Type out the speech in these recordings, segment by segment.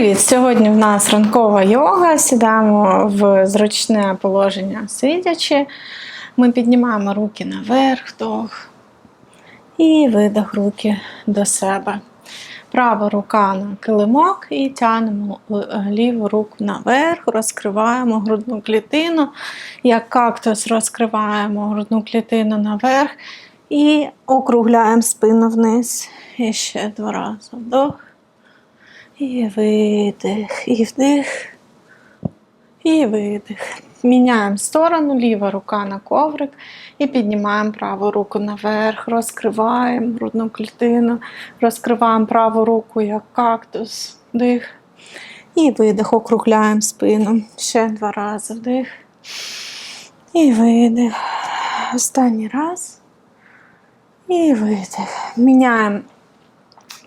Привіт! Сьогодні в нас ранкова йога. Сідаємо в зручне положення сидячи. Ми піднімаємо руки наверх, вдох і видох руки до себе. Права рука на килимок і тягнемо ліву руку наверх, розкриваємо грудну клітину. Як кактус розкриваємо грудну клітину наверх і округляємо спину вниз. І ще два рази вдох. І видих, і вдих, і видих. Міняємо сторону, ліва рука на коврик і піднімаємо праву руку наверх, розкриваємо грудну клітину, розкриваємо праву руку як кактус, вдих. І видих, округляємо спину. Ще два рази вдих. І видих. Останній раз. І видих. Міняємо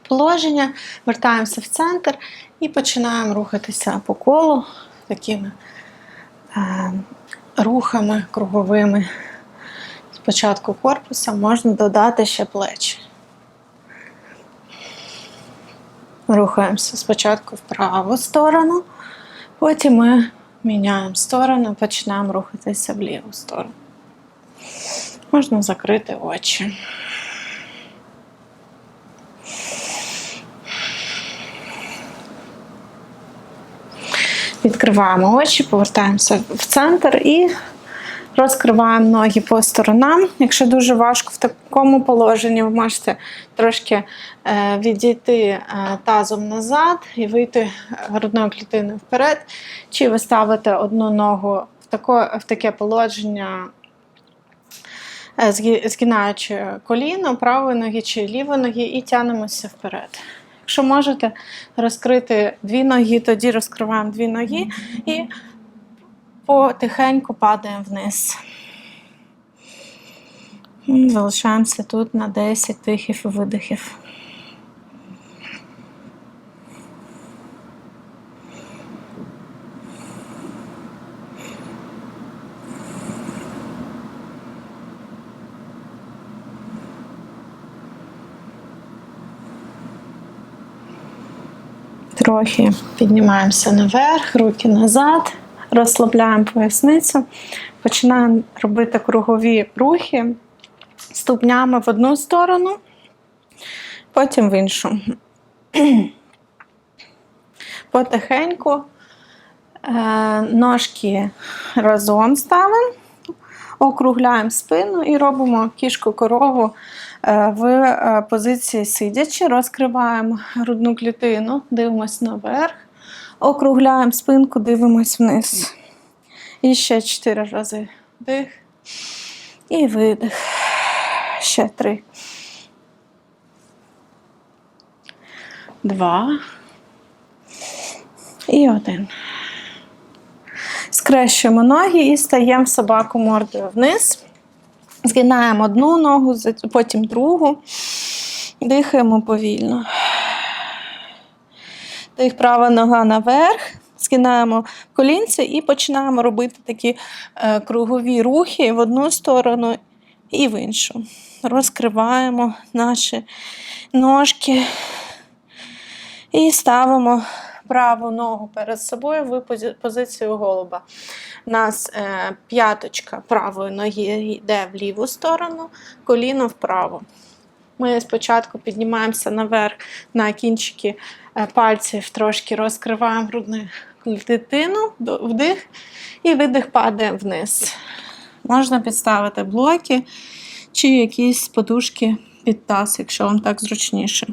положення, вертаємося в центр і починаємо рухатися по колу такими е, рухами круговими. Спочатку корпуса можна додати ще плечі. Рухаємося спочатку в праву сторону, потім ми міняємо сторону, починаємо рухатися в ліву сторону. Можна закрити очі. Відкриваємо очі, повертаємося в центр і розкриваємо ноги по сторонам. Якщо дуже важко в такому положенні, ви можете трошки е, відійти е, тазом назад і вийти грудною клітиною вперед. Чи ви ставите одну ногу в таке, в таке положення. е, Згинаючи коліно правої ноги чи лівої ноги і тягнемося вперед. Якщо можете розкрити дві ноги, тоді розкриваємо дві ноги і потихеньку падаємо вниз. Залишаємося тут на 10 тихів і видихів. Трохи піднімаємося наверх, руки назад, розслабляємо поясницю, починаємо робити кругові рухи ступнями в одну сторону, потім в іншу. Потихеньку е, ножки разом ставимо, округляємо спину і робимо кішку корову е, в е, позиції сидячи, розкриваємо грудну клітину, дивимося наверх, округляємо спинку, дивимось вниз. І ще чотири рази вдих і видих. Ще три. Два. І один. Скрещуємо ноги і стаємо собаку мордою вниз. Згинаємо одну ногу, потім другу. Дихаємо повільно. Дих права нога наверх. Згинаємо колінці і починаємо робити такі е, кругові рухи в одну сторону і в іншу. Розкриваємо наші ножки і ставимо праву ногу перед собою в позицію голуба. У нас е, п'яточка правої ноги йде в ліву сторону, коліно вправо. Ми спочатку піднімаємося наверх на кінчики е, пальців, трошки розкриваємо грудну клітину, вдих, і видих падає вниз. Можна підставити блоки чи якісь подушки під таз, якщо вам так зручніше.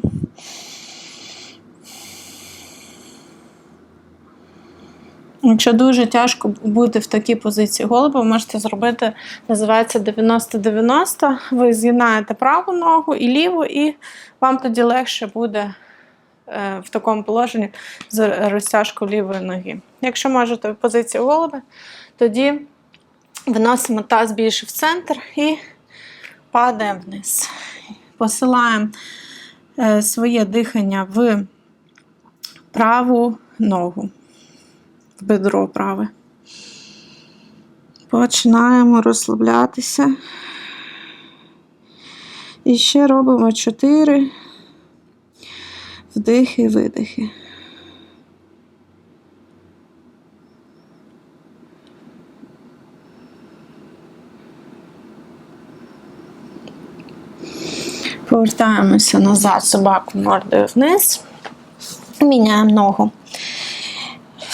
Якщо дуже тяжко бути в такій позиції голуба, ви можете зробити, називається 90-90. Ви з'єднаєте праву ногу і ліву, і вам тоді легше буде е, в такому положенні з розтяжкою лівої ноги. Якщо можете в позиції голуба, тоді виносимо таз більше в центр і падаємо вниз. Посилаємо е, своє дихання в праву ногу бедро праве. Починаємо розслаблятися. І ще робимо 4 вдихи, видихи. Повертаємося назад собаку мордою вниз, міняємо ногу.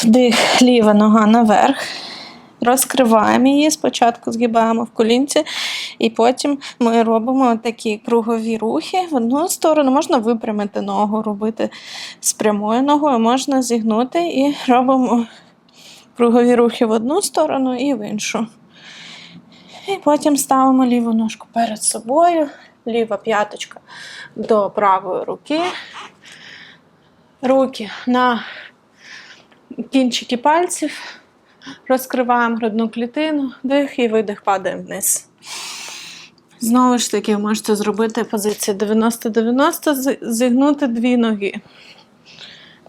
Вдих, ліва нога наверх. Розкриваємо її, спочатку згибаємо в колінці, і потім ми робимо такі кругові рухи. В одну сторону можна випрямити ногу, робити з прямою ногою, можна зігнути і робимо кругові рухи в одну сторону і в іншу. І потім ставимо ліву ножку перед собою, ліва п'яточка до правої руки. Руки на кінчики пальців. Розкриваємо грудну клітину, дих і видих падаємо вниз. Знову ж таки, можете зробити позицію 90-90, зігнути дві ноги.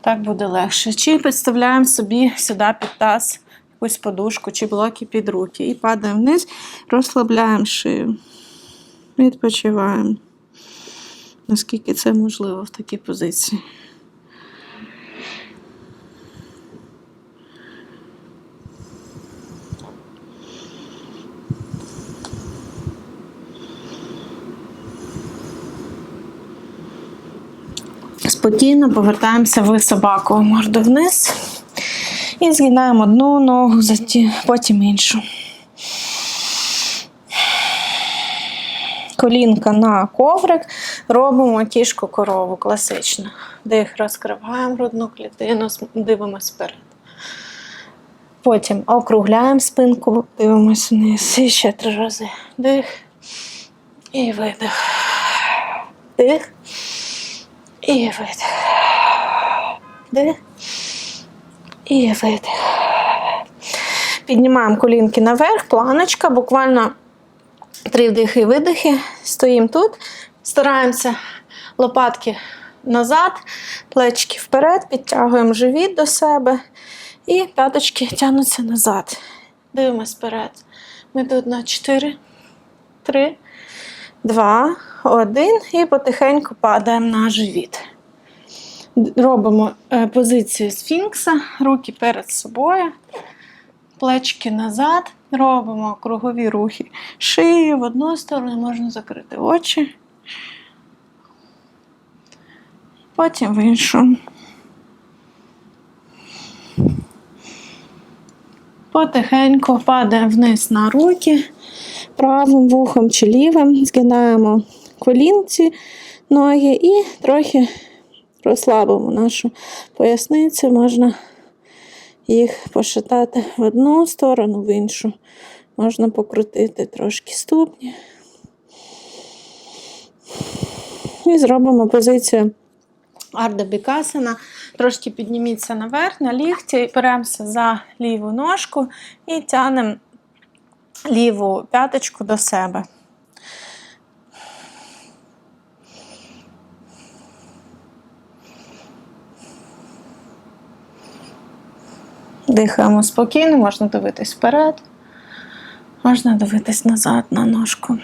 Так буде легше. Чи підставляємо собі сюди під таз якусь подушку чи блоки під руки. І падаємо вниз, розслабляємо шию. Відпочиваємо. Наскільки це можливо в такій позиції. Спокійно повертаємося в собаку морду вниз. І згинаємо одну ногу, потім іншу. Колінка на коврик, робимо кішку корову класично. Дих розкриваємо грудну клітину, дивимося вперед. Потім округляємо спинку, дивимося вниз. І ще три рази. Дих і видих. Дих і видих. Дих і видих. Піднімаємо колінки наверх, планочка, буквально три вдихи і видихи. Стоїмо тут, стараємося лопатки назад, плечки вперед, підтягуємо живіт до себе і п'яточки тягнуться назад. Дивимось вперед. Ми тут на 4, 3, 2, 1 і потихеньку падаємо на живіт. Робимо е, позицію сфінкса, руки перед собою, плечки назад. Робимо кругові рухи шиї в одну сторону, можна закрити очі. Потім в іншу. Потихеньку падаємо вниз на руки, правим вухом чи лівим, згинаємо колінці, ноги і трохи розслабимо нашу поясницю. Можна їх пошатати в одну сторону, в іншу. Можна покрутити трошки ступні. І зробимо позицію Ардабікасана. Трошки підніміться наверх, на лікті, беремося за ліву ножку і тянемо ліву п'яточку до себе. Дихаємо спокійно, можна дивитись вперед, можна дивитись назад на ножку.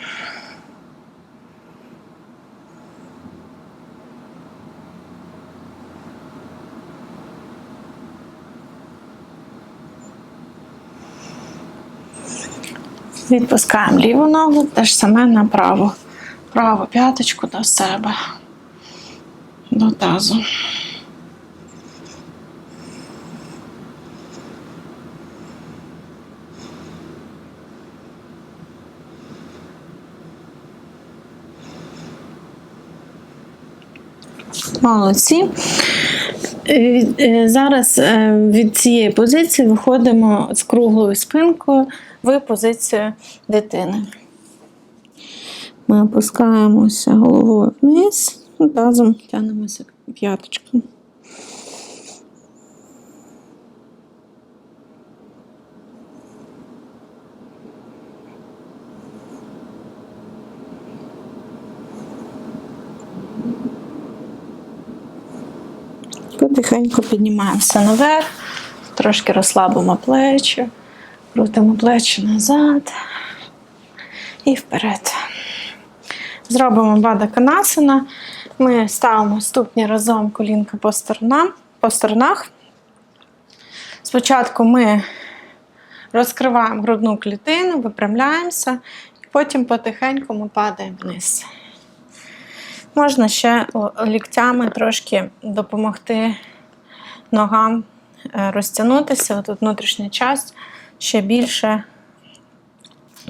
Відпускаємо ліву ногу, те ж саме на праву. Праву п'яточку до себе, до тазу. Молодці. Е, е, Зараз е, від цієї позиції виходимо з круглою спинкою в позицію дитини. Ми опускаємося головою вниз, тазом тягнемося п'яточкою. Потихеньку піднімаємося наверх, трошки розслабимо плечі, крутимо плечі назад і вперед. Зробимо бада канасана. Ми ставимо ступні разом колінка по сторонам, по сторонах. Спочатку ми розкриваємо грудну клітину, випрямляємося, і потім потихеньку ми падаємо вниз. Можна ще ліктями трошки допомогти ногам е, розтягнутися. Тут внутрішня часть ще більше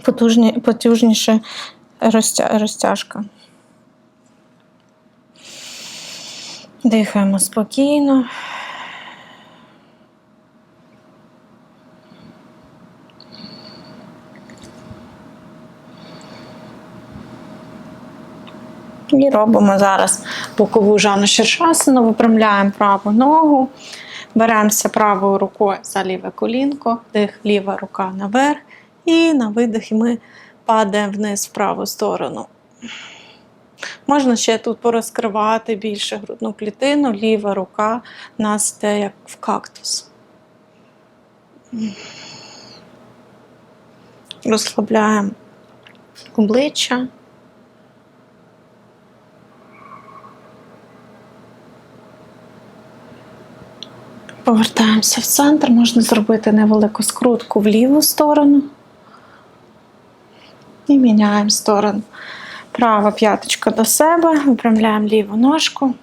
потужні, потужніше розтя, розтяжка. Дихаємо спокійно. І робимо зараз бокову жану ширшасину, випрямляємо праву ногу, беремося правою рукою за ліве колінко, дих, ліва рука наверх, і на видихі ми падаємо вниз в праву сторону. Можна ще тут порозкривати більше грудну клітину, ліва рука нас йде як в кактус. Розслабляємо обличчя. Повертаємося в центр, можна зробити невелику скрутку в ліву сторону. І міняємо сторону. Права п'яточка до себе, випрямляємо ліву ножку.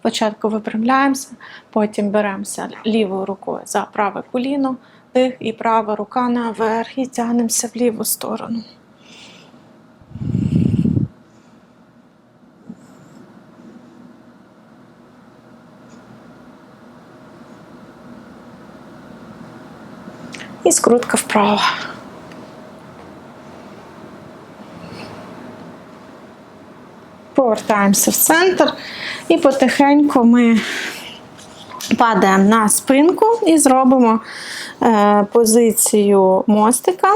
Спочатку випрямляємося, потім беремося лівою рукою за праве коліно, дих і права рука наверх і тягнемося в ліву сторону. І скрутка вправо. Повертаємося в центр і потихеньку ми падаємо на спинку і зробимо е, позицію мостика.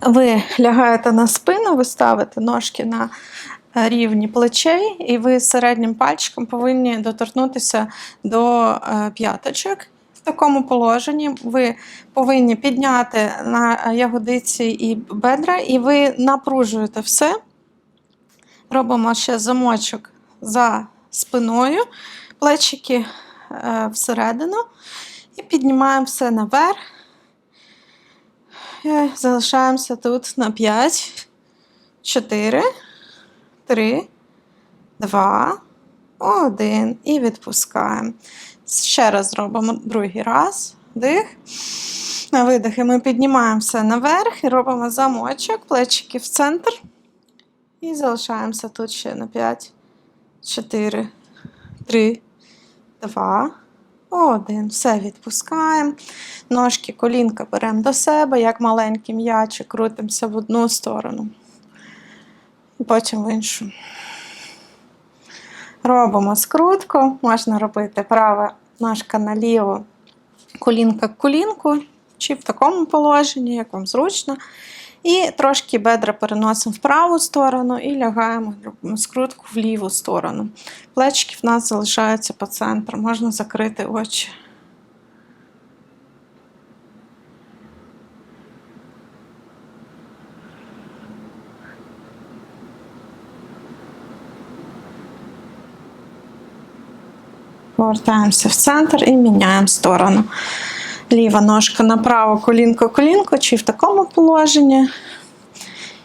Ви лягаєте на спину, ви ставите ножки на е, рівні плечей, і ви середнім пальчиком повинні доторкнутися до е, п'яточок. В такому положенні ви повинні підняти на ягодиці і бедра, і ви напружуєте все. Робимо ще замочок за спиною, плечики е, всередину і піднімаємо все наверх. І залишаємося тут на 5, 4, 3, 2, 1 і відпускаємо. Ще раз зробимо другий раз. Вдих. На видихи ми піднімаємося наверх і робимо замочок, плечики в центр. І залишаємося тут ще на 5, 4, 3, 2, 1. Все відпускаємо. Ножки, колінка беремо до себе, як маленький м'ячик, крутимося в одну сторону. І потім в іншу. Робимо скрутку. Можна робити права ножка наліво, колінка к колінку, чи в такому положенні, як вам зручно. І трошки бедра переносимо в праву сторону і лягаємо скрутку в ліву сторону. Плечики в нас залишаються по центру, можна закрити очі. Повертаємося в центр і міняємо сторону. Ліва ножка направо, колінко, колінко, чи в такому положенні.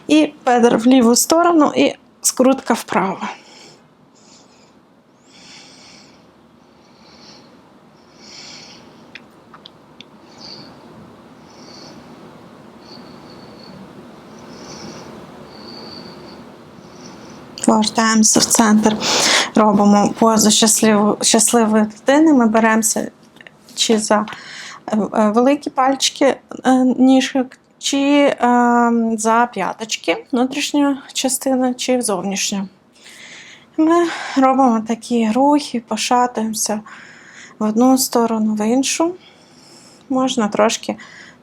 І педер в ліву сторону і скрутка вправо. Повертаємося в центр, робимо позу щасливо- щасливої дитини. Ми беремося чи за е, е, великі пальчики е, ніжок, чи за п'яточки внутрішньої частини, чи зовнішню. Ми робимо такі рухи, пошатуємося в одну сторону, в іншу. Можна трошки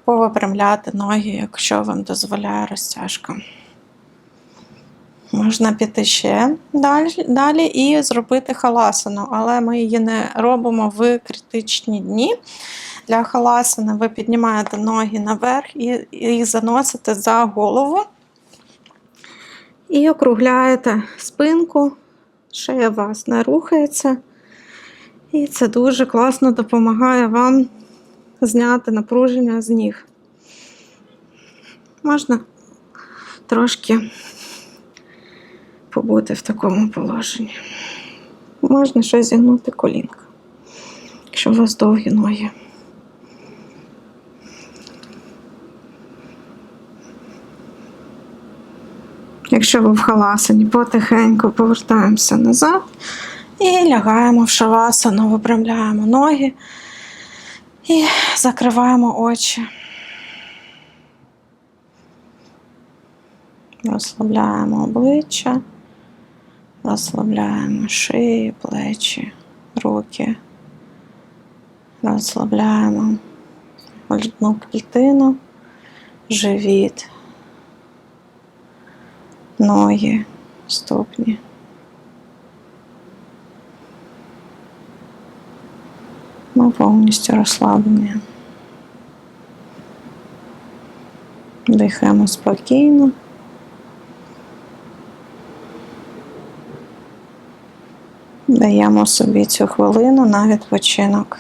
повипрямляти ноги, якщо вам дозволяє розтяжка. Можна піти ще далі, далі і зробити халасану, але ми її не робимо в критичні дні. Для халасани ви піднімаєте ноги наверх і їх заносите за голову. І округляєте спинку, шия вас не рухається. І це дуже класно допомагає вам зняти напруження з ніг. Можна трошки побути в такому положенні. Можна ще зігнути колінка, якщо у вас довгі ноги. Якщо ви в халасані, потихеньку повертаємося назад і лягаємо в шавасану, випрямляємо ноги і закриваємо очі. Розслабляємо обличчя, розслабляємо шию, плечі, руки, розслабляємо грудну клітину, живіт, ноги, ступні. Ми повністю розслаблені. Дихаємо спокійно. Даємо собі цю хвилину на відпочинок.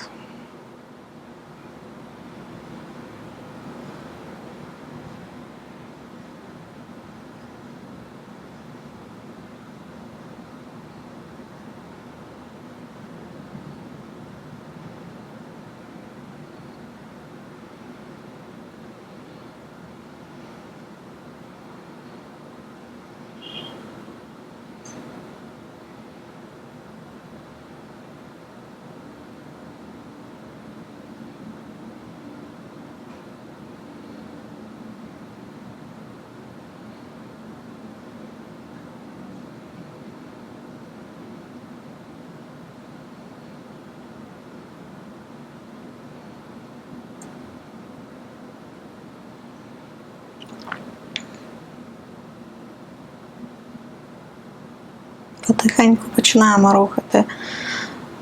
Потихеньку починаємо рухати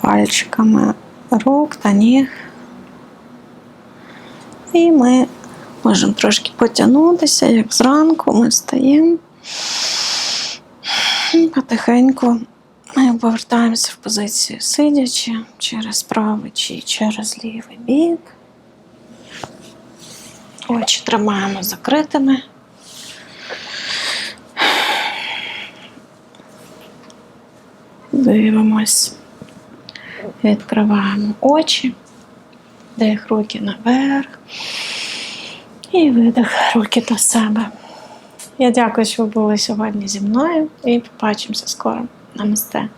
пальчиками рук та ніг. І ми можемо трошки потягнутися, як зранку ми встаємо. Потихеньку ми повертаємося в позицію сидячи через правий чи через лівий бік. Очі тримаємо закритими. Дивимось. Відкриваємо очі. дих руки наверх. І видих руки до себе. Я дякую, що ви були сьогодні зі мною і побачимося скоро. Намасте.